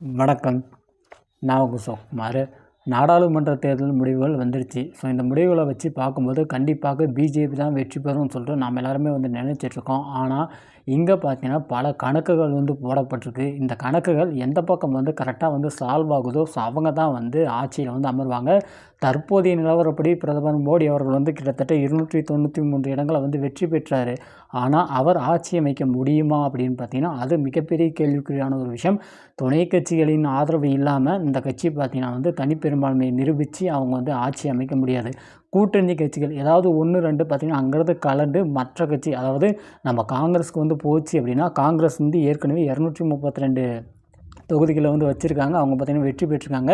வணக்கம். நான் உங்கள் சுகுமார். நாடாளுமன்ற தேர்தல் முடிவுகள் வந்துருச்சு. ஸோ இந்த முடிவுகளை வச்சு பார்க்கும்போது கண்டிப்பாக பிஜேபி தான் வெற்றி பெறும்னு சொல்லிட்டு நாம் எல்லாருமே வந்து நினச்சிட்ருக்கோம் ஆனால் இங்கே பார்த்தீங்கன்னா பல கணக்குகள் வந்து போடப்பட்டிருக்கு. இந்த கணக்குகள் எந்த பக்கம் வந்து கரெக்டாக வந்து சால்வ் ஆகுதோ ஸோ அவங்க தான் வந்து ஆட்சியில் வந்து அமர்வாங்க. தற்போதைய நிலவரப்படி பிரதமர் மோடி அவர்கள் வந்து கிட்டத்தட்ட இருநூற்றி தொண்ணூற்றி மூன்று இடங்களை வந்து வெற்றி பெற்றார். ஆனால் அவர் ஆட்சி அமைக்க முடியுமா அப்படின்னு பார்த்தீங்கன்னா அது மிகப்பெரிய கேள்விக்குறியான ஒரு விஷயம். துணை கட்சிகளின் ஆதரவு இல்லாமல் இந்த கட்சி பார்த்தீங்கன்னா வந்து தனிப்பெரும்பான்மையை நிரூபித்து அவங்க வந்து ஆட்சி அமைக்க முடியாது. கூட்டணி கட்சிகள் ஏதாவது ஒன்று ரெண்டு பார்த்திங்கன்னா அங்கேருந்து கலந்து மற்ற கட்சி அதாவது நம்ம காங்கிரஸுக்கு வந்து போச்சு அப்படின்னா காங்கிரஸ் வந்து ஏற்கனவே இரநூற்றி முப்பத்தி ரெண்டு தொகுதிகளை வந்து வச்சுருக்காங்க. அவங்க பார்த்திங்கன்னா வெற்றி பெற்றிருக்காங்க.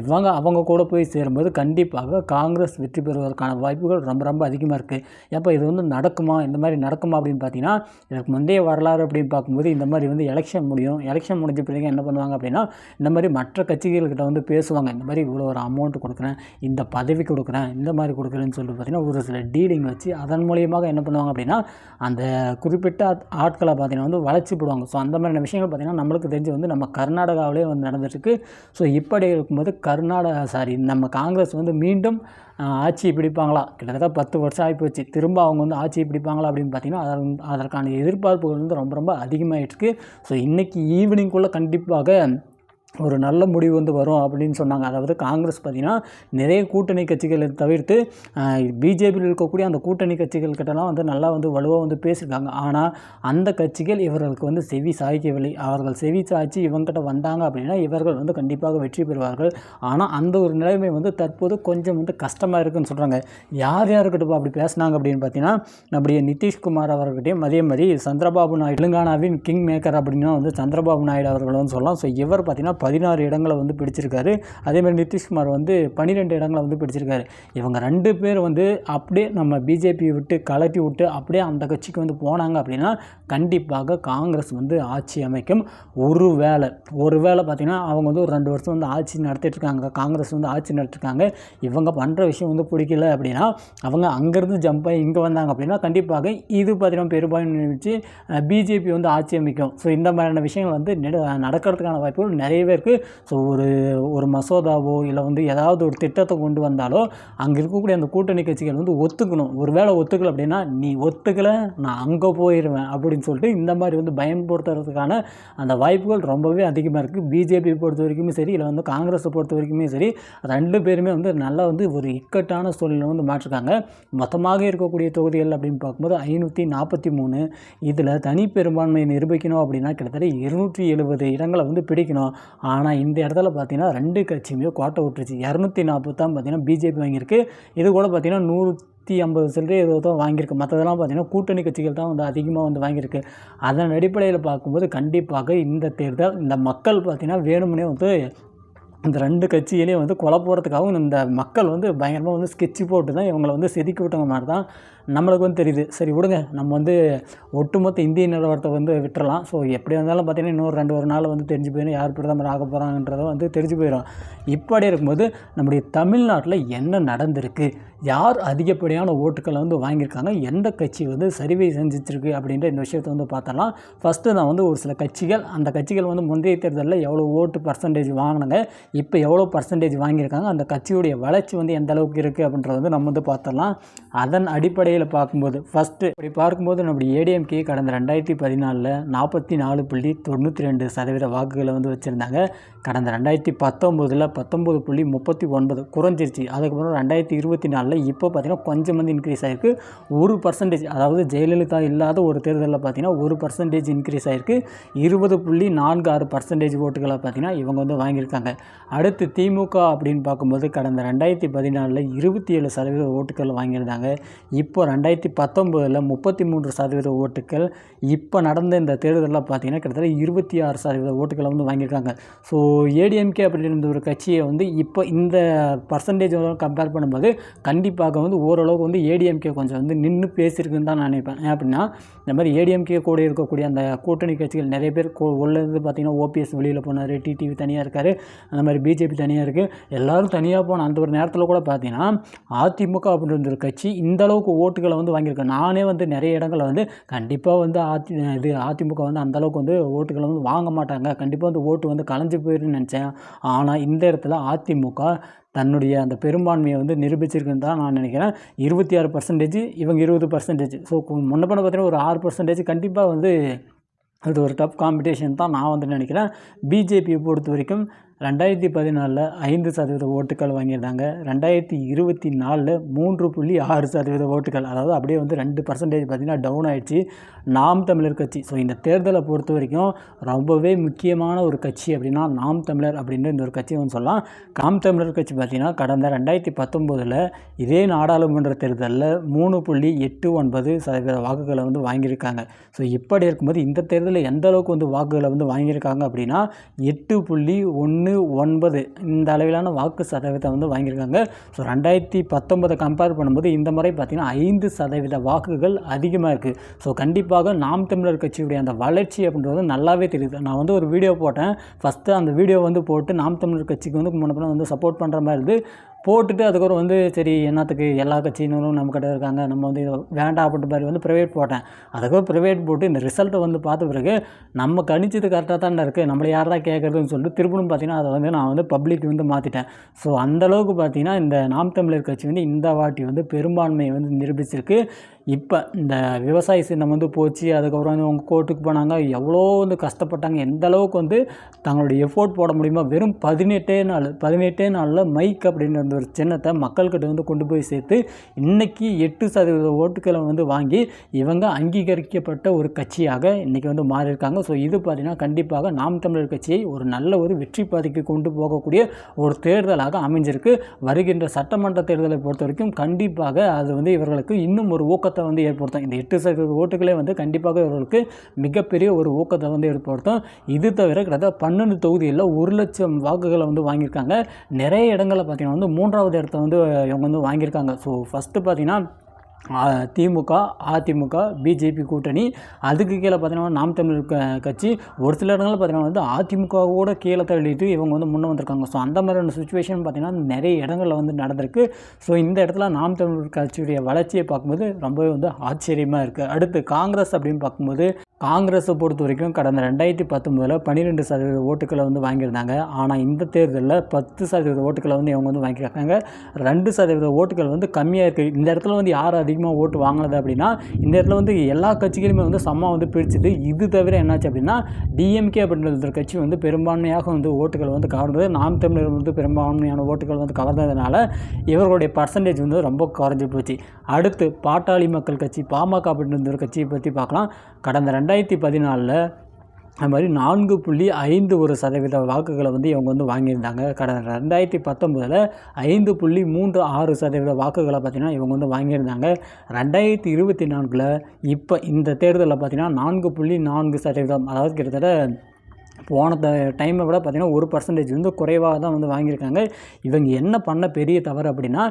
இவங்க அவங்க கூட போய் சேரும்போது கண்டிப்பாக காங்கிரஸ் வெற்றி பெறுவதற்கான வாய்ப்புகள் ரொம்ப ரொம்ப அதிகமாக இருக்குது எப்போ இது வந்து நடக்குமா? இந்த மாதிரி நடக்குமா அப்படின்னு பார்த்தீங்கன்னா இதற்கு முந்தைய வரலாறு அப்படின்னு பார்க்கும்போது இந்த மாதிரி வந்து எலெக்ஷன் முடியும். எலெக்ஷன் முடிஞ்ச பிறகு என்ன பண்ணுவாங்க அப்படின்னா இந்த மாதிரி மற்ற கட்சிகள்கிட்ட வந்து பேசுவாங்க. இந்த மாதிரி இவ்வளோ ஒரு அமௌண்ட் கொடுக்குறேன் இந்த பதவி கொடுக்குறேன் இந்த மாதிரி கொடுக்குறேன்னு சொல்லிட்டு பார்த்திங்கன்னா ஒரு சில டீலிங் வச்சு அதன் மூலியமாக என்ன பண்ணுவாங்க அப்படின்னா அந்த குறிப்பிட்ட ஆட்களை பார்த்திங்கன்னா வந்து வளர்ச்சி போடுவாங்க ஸோ அந்த மாதிரியான விஷயங்கள் பார்த்திங்கன்னா நம்மளுக்கு தெரிஞ்சு வந்து நம்ம கர்நாடக கர்நாடகாவிலே வந்து நடந்துட்டுருக்கு. ஸோ இப்படி இருக்கும்போது கர்நாடகா சாரி நம்ம காங்கிரஸ் வந்து மீண்டும் ஆட்சி பிடிப்பாங்களா? கிட்டத்தட்ட பத்து வருஷம் ஆகிப்போச்சு திரும்ப அவங்க வந்து ஆட்சி பிடிப்பாங்களா அப்படின்னு பார்த்தீங்கன்னா அதற்கான எதிர்பார்ப்புகள் வந்து ரொம்ப ரொம்ப அதிகமாகிட்டுருக்கு ஸோ இன்றைக்கி ஈவினிங்குள்ளே கண்டிப்பாக ஒரு நல்ல முடிவு வந்து வரும் அப்படின்னு சொன்னாங்க. அதாவது காங்கிரஸ் பார்த்திங்கன்னா நிறைய கூட்டணி கட்சிகளை தவிர்த்து பிஜேபியில் இருக்கக்கூடிய அந்த கூட்டணி கட்சிகள் கிட்டலாம் வந்து நல்லா வந்து வலுவாக வந்து பேசியிருக்காங்க. ஆனால் அந்த கட்சிகள் இவர்களுக்கு வந்து செவி சாய்க்கவில்லை. அவர்கள் செவி சாய்ச்சி இவங்ககிட்ட வந்தாங்க அப்படின்னா இவர்கள் வந்து கண்டிப்பாக வெற்றி பெறுவார்கள். ஆனால் அந்த ஒரு நிலைமை வந்து தற்போது கொஞ்சம் வந்து கஷ்டமாக இருக்குன்னு சொல்கிறாங்க யார் யாருக்கிட்ட அப்படி பேசினாங்க அப்படின்னு பார்த்தீங்கன்னா நம்முடைய நிதிஷ்குமார் அவர்கிட்டையும் அதே மாதிரி சந்திரபாபு நாயுடு தெலுங்கானாவின் கிங் மேக்கர் அப்படின்னா வந்து சந்திரபாபு நாயுடு அவர்கள் வந்து சொல்லலாம். ஸோ இவர் பார்த்திங்கன்னா பதினாறு இடங்களை வந்து பிடிச்சிருக்காரு. அதேமாதிரி நிதிஷ்குமார் வந்து பன்னிரெண்டு இடங்களை வந்து பிடிச்சிருக்காரு. இவங்க ரெண்டு பேர் வந்து அப்படியே நம்ம பிஜேபி விட்டு கலப்பி விட்டு அப்படியே அந்த கட்சிக்கு வந்து போனாங்க அப்படின்னா கண்டிப்பாக காங்கிரஸ் வந்து ஆட்சி அமைக்கும். ஒரு வேலை ஒரு வேளை பார்த்திங்கன்னா அவங்க வந்து ஒரு ரெண்டு வருஷம் வந்து ஆட்சி நடத்திட்டுருக்காங்க காங்கிரஸ் வந்து ஆட்சி நடத்திருக்காங்க இவங்க பண்ணுற விஷயம் வந்து பிடிக்கல அப்படின்னா அவங்க அங்கேருந்து ஜம்ப் ஆகி இங்கே வந்தாங்க அப்படின்னா கண்டிப்பாக இது பார்த்திங்கன்னா பெரும்பான்மை வச்சு பிஜேபி வந்து ஆட்சி அமைக்கும். ஸோ இந்த மாதிரியான விஷயங்கள் வந்து நடக்கிறதுக்கான வாய்ப்புகள் நிறையவே இருக்குது ஸோ ஒரு ஒரு மசோதாவோ இல்லை வந்து ஏதாவது ஒரு திட்டத்தை கொண்டு வந்தாலோ அங்கே இருக்கக்கூடிய அந்த கூட்டணி கட்சிகள் வந்து ஒத்துக்கணும். ஒரு வேளை ஒத்துக்கலை அப்படின்னா நீ ஒத்துக்கலை நான் அங்கே போயிடுவேன் அப்படின்னு சொல்லிட்டு இந்த மாதிரி வந்து பயன்படுத்துறதுக்கான அந்த வாய்ப்புகள் ரொம்பவே அதிகமாக இருக்குது பிஜேபி பொறுத்த வரைக்குமே சரி இல்லை வந்து காங்கிரஸை பொறுத்த வரைக்குமே சரி ரெண்டு பேருமே வந்து நல்லா வந்து ஒரு இக்கட்டான சூழ்நிலை வந்து மாற்றிருக்காங்க மொத்தமாக இருக்கக்கூடிய தொகுதிகள் அப்படின்னு பார்க்கும்போது ஐநூற்றி நாற்பத்தி மூணு. இதில் தனி பெரும்பான்மையை நிரூபிக்கணும் அப்படின்னா கிட்டத்தட்ட இருநூற்றி எழுபது இடங்களை வந்து பிடிக்கணும். ஆனால் இந்த இடத்துல பார்த்தீங்கன்னா ரெண்டு கட்சியுமே கோட்டை விட்டுருச்சு. இரநூத்தி நாற்பது தான் பார்த்தீங்கன்னா பிஜேபி வாங்கியிருக்கு. இது கூட பார்த்தீங்கன்னா நூற்றி ஐம்பது சில்லறை ஏதோ தான் வாங்கியிருக்கு. மற்றதெல்லாம் பார்த்தீங்கன்னா கூட்டணி கட்சிகள் தான் வந்து அதிகமாக வந்து வாங்கியிருக்கு. அதன் அடிப்படையில் பார்க்கும்போது கண்டிப்பாக இந்த தேர்தல் இந்த மக்கள் பார்த்திங்கன்னா வேணும்னே வந்து இந்த ரெண்டு கட்சியிலையும் வந்து கொலை போகிறதுக்காகவும் இந்த மக்கள் வந்து பயங்கரமாக வந்து ஸ்கெட்சு போட்டு தான் இவங்களை வந்து செதுக்கி விட்டவங்க மாதிரி தான் நம்மளுக்கு வந்து தெரியுது. சரி விடுங்க. நம்ம வந்து ஒட்டுமொத்த இந்திய நிலவரத்தை வந்து விட்டுறலாம். ஸோ எப்படி இருந்தாலும் பார்த்திங்கன்னா இன்னொரு ரெண்டு ஒரு நாள் வந்து தெரிஞ்சு போயிடும் யார் பிரதமர் ஆக போகிறாங்கன்றதை வந்து தெரிஞ்சு போயிடும் இப்படி இருக்கும்போது நம்முடைய தமிழ்நாட்டில் என்ன நடந்திருக்கு? யார் அதிகப்படியான ஓட்டுக்களை வந்து வாங்கியிருக்காங்க? எந்த கட்சி வந்து சரிவை செஞ்சிச்சிருக்கு அப்படின்ற இந்த விஷயத்தை வந்து பார்த்தலாம். ஃபஸ்ட்டு நான் வந்து ஒரு சில கட்சிகள் அந்த கட்சிகள் வந்து முந்தைய தேர்தலில் எவ்வளோ ஓட்டு பர்சன்டேஜ் வாங்கினாங்க இப்போ எவ்வளோ பர்சன்டேஜ் வாங்கியிருக்காங்க அந்த கட்சியுடைய வளர்ச்சி வந்து எந்த அளவுக்கு இருக்குது அப்படின்றத வந்து நம்ம வந்து பார்த்தலாம். அதன் அடிப்படை அடிப்படையில் பார்க்கும்போது ஃபஸ்ட்டு இப்படி பார்க்கும்போது நம்முடைய ஏடிஎம்கே கடந்த ரெண்டாயிரத்தி பதினாலில் நாற்பத்தி நாலு புள்ளி தொண்ணூற்றி ரெண்டு சதவீத வாக்குகளை வந்து வச்சுருந்தாங்க. கடந்த ரெண்டாயிரத்தி பத்தொம்போதில் பத்தொம்போது புள்ளி முப்பத்தி ஒன்பது குறைஞ்சிருச்சு. அதுக்கப்புறம் ரெண்டாயிரத்தி இருபத்தி நாலில் இப்போ பார்த்திங்கன்னா கொஞ்சம் வந்து இன்க்ரீஸ் ஆகிருக்கு ஒரு பர்சன்டேஜ் அதாவது ஜெயலலிதா இல்லாத ஒரு தேர்தலில் பார்த்திங்கன்னா ஒரு பர்சன்டேஜ் இன்க்ரீஸ் ஆகிருக்கு இருபது புள்ளி நான்கு ஆறு பர்சன்டேஜ் ஓட்டுகளை பார்த்திங்கன்னா இவங்க வந்து வாங்கியிருக்காங்க. அடுத்து திமுக அப்படின்னு பார்க்கும்போது கடந்த ரெண்டாயிரத்தி பதினாலில் இருபத்தி ஏழு சதவீத ஓட்டுகள் வாங்கியிருந்தாங்க. இப்போ ரெண்டாயிரத்தி பத்தொம்போதில் முப்பத்தி மூன்று சதவீத ஓட்டுகள் இப்போ நடந்த இந்த தேர்தலில் பார்த்திங்கன்னா கிட்டத்தட்ட இருபத்தி ஆறு சதவீத ஓட்டுகளை வந்து வாங்கியிருக்காங்க. ஸோ ஏடிஎம்கே அப்படின்ற ஒரு கட்சியை வந்து இப்போ இந்த பர்சன்டேஜ் கம்பேர் பண்ணும்போது கண்டிப்பாக வந்து ஓரளவுக்கு வந்து ஏடிஎம்கே கொஞ்சம் வந்து நின்று பேசியிருக்குன்னு தான் நான் நினைப்பேன். ஏன் அப்படின்னா இந்த மாதிரி ஏடிஎம்கே கூட இருக்கக்கூடிய அந்த கூட்டணி கட்சிகள் நிறைய பேர் உள்ளது பார்த்திங்கன்னா ஓபிஎஸ் வெளியில் போனார் டிடிவி தனியாக இருக்கார் அந்த மாதிரி பிஜேபி தனியாக இருக்குது எல்லோரும் தனியாக போன அந்த ஒரு நேரத்தில் கூட பார்த்தீங்கன்னா அதிமுக அப்படின்ற ஒரு கட்சி இந்த அளவுக்கு ஓட்டு ஓட்டுகளை வந்து வாங்கியிருக்கேன். நானே வந்து நிறைய இடங்களில் வந்து கண்டிப்பாக வந்து அதி இது அதிமுக வந்து அந்தளவுக்கு வந்து ஓட்டுகளை வந்து வாங்க மாட்டாங்க. கண்டிப்பாக வந்து ஓட்டு வந்து கலைஞ்சு போயிருன்னு நினச்சேன். ஆனால் இந்த இடத்துல அதிமுக தன்னுடைய அந்த பெரும்பான்மையை வந்து நிரூபிச்சிருக்குன்னு தான் நான் நினைக்கிறேன். இருபத்தி ஆறு பர்சன்டேஜ் இவங்க இருபது பர்சன்டேஜ் ஸோ முன்ன பண்ண பார்த்தீங்கன்னா ஒரு ஆறு பர்சன்டேஜ் கண்டிப்பாக வந்து அது ஒரு டஃப் காம்படிஷன் தான் நான் வந்து நினைக்கிறேன். பிஜேபியை பொறுத்த வரைக்கும் ரெண்டாயிரத்தி பதினாலில் ஐந்து சதவீத ஓட்டுகள் வாங்கியிருந்தாங்க. ரெண்டாயிரத்தி இருபத்தி நாலில் மூன்று புள்ளி ஆறு சதவீத ஓட்டுகள். அதாவது அப்படியே வந்து ரெண்டு பர்சன்டேஜ் பார்த்திங்கன்னா டவுன் ஆகிடுச்சு நாம் தமிழர் கட்சி. ஸோ இந்த தேர்தலை பொறுத்த வரைக்கும் ரொம்பவே முக்கியமான ஒரு கட்சி அப்படின்னா நாம் தமிழர் அப்படின்ற இந்த ஒரு கட்சி வந்து சொல்லலாம். நாம் தமிழர் கட்சி பார்த்திங்கன்னா கடந்த ரெண்டாயிரத்தி பத்தொம்போதில் இதே நாடாளுமன்ற தேர்தலில் மூணு புள்ளி எட்டு ஒன்பது சதவீத வாக்குகளை வந்து வாங்கியிருக்காங்க. ஸோ இப்படி இருக்கும்போது இந்த தேர்தல் தேர்தலில் எந்த அளவுக்கு வந்து வாக்குகளை வந்து வாங்கியிருக்காங்க அப்படின்னா எட்டு புள்ளி ஒன்று ஒன்பது இந்த அளவிலான வாக்கு சதவீதம் வந்து வாங்கியிருக்காங்க. ஸோ ரெண்டாயிரத்தி பத்தொன்பதை கம்பேர் பண்ணும்போது இந்த முறை பார்த்திங்கன்னா ஐந்து சதவீத வாக்குகள் அதிகமாக இருக்குது ஸோ கண்டிப்பாக நாம் தமிழர் கட்சியுடைய அந்த வளர்ச்சி அப்படின்றது நல்லாவே தெரியுது. நான் வந்து ஒரு வீடியோ போட்டேன். ஃபஸ்ட்டு அந்த வீடியோ வந்து போட்டு நாம் தமிழர் கட்சிக்கு வந்து முன்ன வந்து சப்போர்ட் பண்ணுற மாதிரி இருந்து போட்டுட்டு அதுக்கப்புறம் வந்து சரி என்னத்துக்கு எல்லா கட்சியினரும் நம்ம கிட்ட இருக்காங்க நம்ம வந்து வேண்டாம் அப்படின்ற மாதிரி வந்து ப்ரைவேட் போட்டேன். அதுக்கப்புறம் ப்ரைவேட் போட்டு இந்த ரிசல்ட்டை வந்து பார்த்த பிறகு நம்ம கணிச்சது கரெக்டாக தான் இருக்குது நம்மளை யார் தான் கேட்குறதுன்னு சொல்லிட்டு திருப்பணும் பார்த்தீங்கன்னா அதை வந்து நான் வந்து பப்ளிக் வந்து மாற்றிட்டேன் ஸோ அந்தளவுக்கு பார்த்தீங்கன்னா இந்த நாம் தமிழர் கட்சி வந்து இந்த வாட்டி வந்து பெரும்பான்மையை வந்து நிரூபிச்சிருக்கு. இப்போ இந்த விவசாய சின்னம் வந்து போச்சு அதுக்கப்புறம் வந்து அவங்க கோர்ட்டுக்கு போனாங்க எவ்வளோ வந்து கஷ்டப்பட்டாங்க எந்த அளவுக்கு வந்து தங்களுடைய எஃபோர்ட் போட முடியுமோ வெறும் பதினெட்டே நாள் பதினெட்டே நாளில் மைக் அப்படின்ற ஒரு சின்னத்தை மக்கள்கிட்ட வந்து கொண்டு போய் சேர்த்து இன்றைக்கி எட்டு சதவீத ஓட்டுக்களை வந்து வாங்கி இவங்க அங்கீகரிக்கப்பட்ட ஒரு கட்சியாக இன்றைக்கி வந்து மாறியிருக்காங்க. ஸோ இது பார்த்திங்கன்னா கண்டிப்பாக நாம் தமிழர் கட்சியை ஒரு நல்ல ஒரு வெற்றி பாதைக்கு கொண்டு போகக்கூடிய ஒரு தேர்தலாக அமைஞ்சிருக்கு. வருகின்ற சட்டமன்ற தேர்தலை பொறுத்த வரைக்கும் கண்டிப்பாக அது வந்து இவர்களுக்கு இன்னும் ஒரு ஊக்க ஊக்கத்தை வந்து ஏற்படுத்தும். இந்த எட்டு சதவீத ஓட்டுகளே வந்து கண்டிப்பாக இவர்களுக்கு மிகப்பெரிய ஒரு ஊக்கத்தை வந்து ஏற்படுத்தும். இது தவிர கிட்டத்தட்ட பன்னெண்டு தொகுதியில் ஒரு லட்சம் வாக்குகளை வந்து வாங்கியிருக்காங்க. நிறைய இடங்களில் பார்த்திங்கன்னா வந்து மூன்றாவது இடத்த வந்து இவங்க வந்து வாங்கியிருக்காங்க. ஸோ ஃபஸ்ட்டு பார்த்திங்கன்னா திமுக அதிமுக பிஜேபி கூட்டணி. அதுக்கு கீழே பார்த்தீங்கன்னா நாம் தமிழர் க கட்சி. ஒரு சில இடங்களில் பார்த்தீங்கன்னா வந்து அதிமுகவோட கீழே தள்ளிட்டு இவங்க வந்து முன்னே வந்திருக்காங்க. ஸோ அந்த மாதிரியான சுச்சுவேஷன் பார்த்திங்கன்னா நிறைய இடங்களில் வந்து நடந்திருக்கு. ஸோ இந்த இடத்துல நாம் தமிழர் கட்சியுடைய வளர்ச்சியை பார்க்கும்போது ரொம்பவே வந்து ஆச்சரியமாக இருக்குது அடுத்து காங்கிரஸ் அப்படின்னு பார்க்கும்போது காங்கிரஸை பொறுத்த வரைக்கும் கடந்த ரெண்டாயிரத்தி பத்தொம்போதில் பன்னிரெண்டு சதவீத ஓட்டுக்களை வந்து வாங்கியிருந்தாங்க. ஆனால் இந்த தேர்தலில் பத்து சதவீத ஓட்டுகளை வந்து இவங்க வந்து வாங்கியிருக்காங்க. ரெண்டு சதவீத ஓட்டுகள் வந்து கம்மியாக இருக்குது இந்த இடத்துல வந்து யார் அதிகமாக ஓட்டு வாங்கினது அப்படின்னா இந்த இடத்துல வந்து எல்லா கட்சிகளுமே வந்து சம்மா வந்து பிரிச்சுது இது தவிர என்னாச்சு அப்படின்னா டிஎம்கே அப்படின்ற கட்சி வந்து பெரும்பான்மையாக வந்து ஓட்டுகள் வந்து கவர்ந்தது. நாம் தமிழர் வந்து பெரும்பான்மையான ஓட்டுகள் வந்து கவர்ந்ததுனால இவர்களுடைய பர்சன்டேஜ் வந்து ரொம்ப குறைஞ்சி போச்சு. அடுத்து பாட்டாளி மக்கள் கட்சி பாமக அப்படின்ற கட்சியை பற்றி பார்க்கலாம். கடந்த ரெண்டாயிரத்தி பதினாலில் அது மாதிரி நான்கு புள்ளி ஐந்து ஒரு சதவீத வாக்குகளை வந்து இவங்க வந்து வாங்கியிருந்தாங்க. கடந்த ரெண்டாயிரத்தி பத்தொம்போதில் ஐந்து புள்ளி மூன்று ஆறு சதவீத வாக்குகளை பார்த்திங்கன்னா இவங்க வந்து வாங்கியிருந்தாங்க. ரெண்டாயிரத்தி இருபத்தி நான்கில் இப்போ இந்த தேர்தலில் பார்த்திங்கன்னா நான்கு புள்ளி நான்கு சதவீதம் அதாவது கிட்டத்தட்ட போன டைமை விட பார்த்திங்கன்னா ஒரு பர்சன்டேஜ் வந்து குறைவாக தான் வந்து வாங்கியிருக்காங்க. இவங்க என்ன பண்ண பெரிய தவறு அப்படின்னா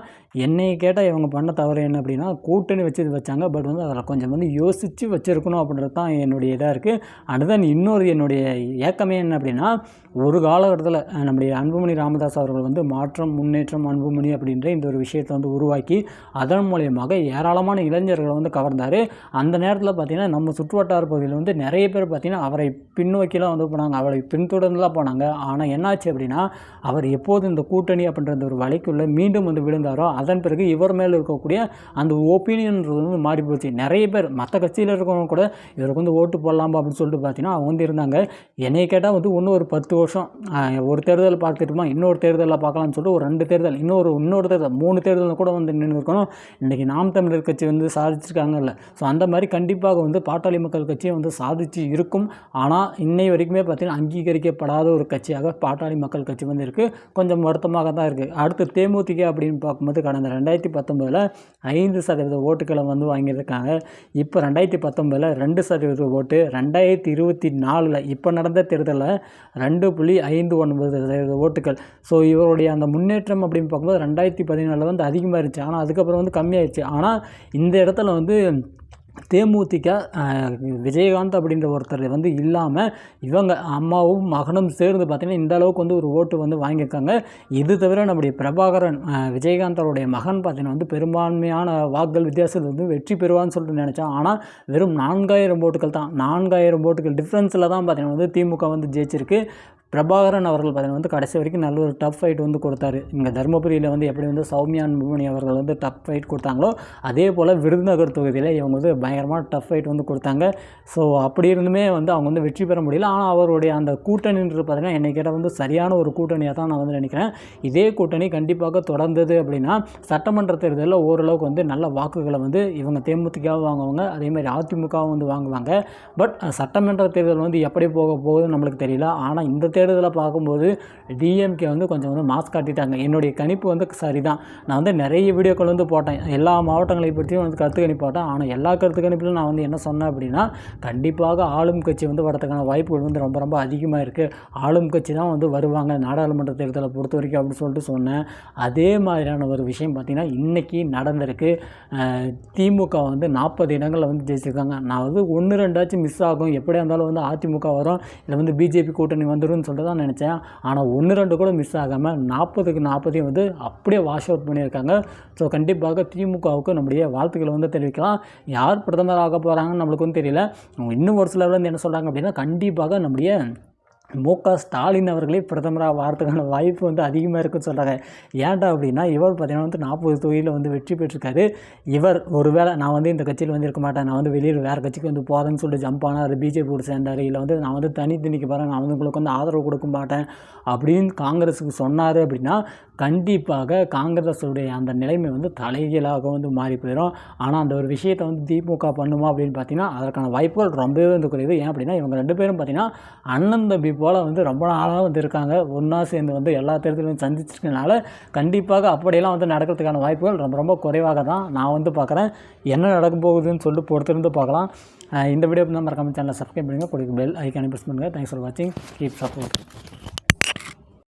என்னை கேட்டால் இவங்க பண்ண தவறு என்ன அப்படின்னா கூட்டணி வச்சு இது வச்சாங்க. பட் வந்து அதில் கொஞ்சம் வந்து யோசித்து வச்சுருக்கணும் அப்படின்றது தான் என்னுடைய இதாக இருக்குது அடுத்த இன்னொரு என்னுடைய ஏக்கமே என்ன அப்படின்னா ஒரு காலகட்டத்தில் நம்முடைய அன்புமணி ராமதாஸ் அவர்கள் வந்து மாற்றம் முன்னேற்றம் அன்புமணி அப்படின்ற இந்த ஒரு விஷயத்தை வந்து உருவாக்கி அதன் மூலியமாக ஏராளமான இளைஞர்களை வந்து கவர்ந்தார். அந்த நேரத்தில் பார்த்திங்கன்னா நம்ம சுற்றுவட்டார பகுதியில் வந்து நிறைய பேர் பார்த்திங்கன்னா அவரை பின்னோக்கிலாம் வந்து போனாங்க. அவளை பின்தொடர்ந்துலாம் போனாங்க. ஆனால் என்னாச்சு அப்படின்னா அவர் எப்போது இந்த கூட்டணி அப்படின்ற ஒரு வலைக்குள்ளே மீண்டும் வந்து விழுந்தாரோ அதன் பிறகு இவர் மேலே இருக்கக்கூடிய அந்த ஒப்பீனியன்றது வந்து மாறி போச்சு. நிறைய பேர் மற்ற கட்சியில் இருக்கிறவங்க கூட இவருக்கு வந்து ஓட்டு போடலாமா அப்படின்னு சொல்லிட்டு பார்த்தீங்கன்னா அவங்க வந்து இருந்தாங்க. என்னை கேட்டால் வந்து இன்னும் ஒரு பத்து வருஷம் ஒரு தேர்தல் பார்த்துட்டுமா இன்னொரு தேர்தலில் பார்க்கலாம்னு சொல்லிட்டு ஒரு ரெண்டு தேர்தல் இன்னொரு இன்னொரு தேர்தல் மூணு தேர்தலில் கூட வந்து நின்று இருக்கணும். இன்றைக்கி நாம் தமிழர் கட்சி வந்து சாதிச்சிருக்காங்கல்ல. ஸோ அந்த மாதிரி கண்டிப்பாக வந்து பாட்டாளி மக்கள் கட்சியை வந்து சாதிச்சு இருக்கும். ஆனால் இன்னை வரைக்குமே பார்த்திங்கன்னா அங்கீகரிக்கப்படாத ஒரு கட்சியாக பாட்டாளி மக்கள் கட்சி வந்து இருக்குது கொஞ்சம் வருத்தமாக தான் இருக்குது அடுத்து தேமுதிக அப்படின்னு பார்க்கும்போது கடந்த ரெண்டாயிரத்தி பத்தொம்பதில் ஐந்து சதவீத ஓட்டுக்களை வந்து வாங்கியிருக்காங்க. இப்போ ரெண்டாயிரத்தி பத்தொம்பதில் ரெண்டு சதவீத ஓட்டு ரெண்டாயிரத்தி இருபத்தி நாலில் இப்போ நடந்த தேர்தலில் ரெண்டு புள்ளி ஐந்து ஒன்பது சதவீத ஓட்டுகள். ஸோ இவருடைய அந்த முன்னேற்றம் அப்படின்னு பார்க்கும்போது ரெண்டாயிரத்தி பதினாலில் வந்து அதிகமாக இருந்துச்சு ஆனால் அதுக்கப்புறம் வந்து கம்மியாயிடுச்சு ஆனால் இந்த இடத்துல வந்து தேமுதிக விஜயகாந்த் அப்படின்ற ஒருத்தர் வந்து இல்லாமல் இவங்க அம்மாவும் மகனும் சேர்ந்து பார்த்திங்கன்னா இந்த அளவுக்கு வந்து ஒரு ஓட்டு வந்து வாங்கியிருக்காங்க. இது தவிர நம்முடைய பிரபாகரன் விஜயகாந்தருடைய மகன் பார்த்திங்கன்னா வந்து பெரும்பான்மையான வாக்குகள் வித்தியாசத்தில் வந்து வெற்றி பெறுவான்னு சொல்லிட்டு நினச்சான். ஆனால் வெறும் நான்காயிரம் ஓட்டுகள் தான். நான்காயிரம் ஓட்டுகள் டிஃப்ரென்ஸில் தான் பார்த்தீங்கன்னா வந்து திமுக வந்து ஜெயிச்சிருக்கு. பிரபாகரன் அவர்கள் பார்த்தீங்கன்னா வந்து கடைசி வரைக்கும் நல்ல ஒரு டஃப் ஃபைட் வந்து கொடுத்தாரு. இங்கே தருமபுரியில் வந்து எப்படி வந்து சௌமியா அன்புமணி அவர்கள் வந்து டஃப் ஃபைட் கொடுத்தாங்களோ அதே போல் விருதுநகர் தொகுதியில் இவங்க வந்து பயங்கரமாக டஃப் ஃபைட் வந்து கொடுத்தாங்க. ஸோ அப்படி இருந்துமே வந்து அவங்க வந்து வெற்றி பெற முடியல. ஆனால் அவருடைய அந்த கூட்டணின்றது பார்த்தீங்கன்னா என்னை கேட்டால் வந்து சரியான ஒரு கூட்டணியாக தான் நான் வந்து நினைக்கிறேன். இதே கூட்டணி கண்டிப்பாக தொடர்ந்தது அப்படின்னா சட்டமன்ற தேர்தலில் ஓரளவுக்கு வந்து நல்ல வாக்குகளை வந்து இவங்க தேமுதிகவும் வாங்குவாங்க. அதே மாதிரி அதிமுகவும் வந்து வாங்குவாங்க. பட் சட்டமன்ற தேர்தல் வந்து எப்படி போக போகுதுன்னு நம்மளுக்கு தெரியல. ஆனால் இந்த தேர்தல் பார்க்கும்போது டிஎம்கே வந்து கொஞ்சம் வந்து மாஸ் காட்டிட்டாங்க. என்னுடைய கணிப்பு வந்து சரிதான். நான் வந்து நிறைய வீடியோக்கள் வந்து போட்டேன். எல்லா மாவட்டங்களை பற்றியும் வந்து கருத்து கணிப்பு போட்டேன். ஆனால் எல்லா கருத்து கணிப்பிலும் நான் வந்து என்ன சொன்னேன் அப்படின்னா கண்டிப்பாக ஆளும் கட்சி வந்து வரதுக்கான வாய்ப்புகள் வந்து ரொம்ப ரொம்ப அதிகமாக இருக்குது ஆளும் கட்சி தான் வந்து வருவாங்க. நாடாளுமன்ற தேர்தலை பொறுத்த வரைக்கும் அப்படின்னு சொல்லிட்டு சொன்னேன். அதே மாதிரியான ஒரு விஷயம் பார்த்திங்கன்னா இன்றைக்கி நடந்திருக்கு. திமுக வந்து நாற்பது இடங்களில் வந்து ஜெயிச்சிருக்காங்க. நான் வந்து ஒன்று ரெண்டாச்சும் மிஸ் ஆகும். எப்படியா இருந்தாலும் வந்து அதிமுக வரும். இல்லை வந்து பிஜேபி கூட்டணி வந்துடும் சொல்லிட்டு தான் நினச்சேன். ஆனால் ஒன்று ரெண்டு கூட மிஸ் ஆகாமல் நாற்பதுக்கு நாற்பதையும் வந்து அப்படியே வாஷ் அவுட் பண்ணியிருக்காங்க. ஸோ கண்டிப்பாக திமுகவுக்கு நம்முடைய வாழ்த்துக்களை வந்து தெரிவிக்கலாம். யார் பிரதமர் ஆக போகிறாங்கன்னு நம்மளுக்கு வந்து தெரியல. அவங்க இன்னும் ஒரு சிலர் வந்து என்ன சொல்கிறாங்க அப்படின்னா கண்டிப்பாக நம்முடைய மு க. ஸ்டாலின் அவர்களே பிரதமராக வாரத்துக்கான வாய்ப்பு வந்து அதிகமாக இருக்குன்னு சொல்கிறாங்க ஏன்டா அப்படின்னா இவர் பார்த்தீங்கன்னா வந்து நாற்பது தொகுதியில் வந்து வெற்றி பெற்றிருக்காரு. இவர் ஒருவேளை நான் வந்து இந்த கட்சியில் வந்து இருக்க மாட்டேன். நான் வந்து வெளியில் வேறு கட்சிக்கு வந்து போகிறேன்னு சொல்லிட்டு ஜம்ப் ஆனார் பிஜேபியோடு சேர்ந்தார். இல்லை வந்து நான் வந்து தனி திணிக்க போகிறேன் நான் வந்து உங்களுக்கு வந்து ஆதரவு கொடுக்க மாட்டேன் அப்படின்னு காங்கிரஸுக்கு சொன்னார் அப்படின்னா கண்டிப்பாக காங்கிரஸுடைய அந்த நிலைமை வந்து தலைகீழாக வந்து மாறி போயிடும் ஆனால் அந்த ஒரு விஷயத்தை வந்து திமுக பண்ணுமா அப்படின்னு பார்த்தீங்கன்னா அதற்கான வாய்ப்புகள் ரொம்பவே வந்து குறைவு. ஏன் அப்படின்னா இவங்க ரெண்டு பேரும் பார்த்தீங்கன்னா அண்ணன் தம்பி போல் வந்து ரொம்ப நாளாக வந்து இருக்காங்க. ஒன்றா சேர்ந்து வந்து எல்லா தேர்தலையும் சந்திச்சிருக்கனால கண்டிப்பாக அப்படியெல்லாம் வந்து நடக்கிறதுக்கான வாய்ப்புகள் ரொம்ப ரொம்ப குறைவாக தான் நான் வந்து பார்க்குறேன். என்ன நடக்க போகுதுன்னு சொல்லிட்டு பொறுத்திருந்து பார்க்கலாம். இந்த வீடியோ தான் மறக்காம சேனலை சப்ஸ்கிரைப் பண்ணுங்கள் கொடுக்க பெல் ஐக்கானே ப்ரெஸ் பண்ணுங்கள் தேங்க்ஸ் ஃபார் வாட்சிங் கீப் சப்போர்ட்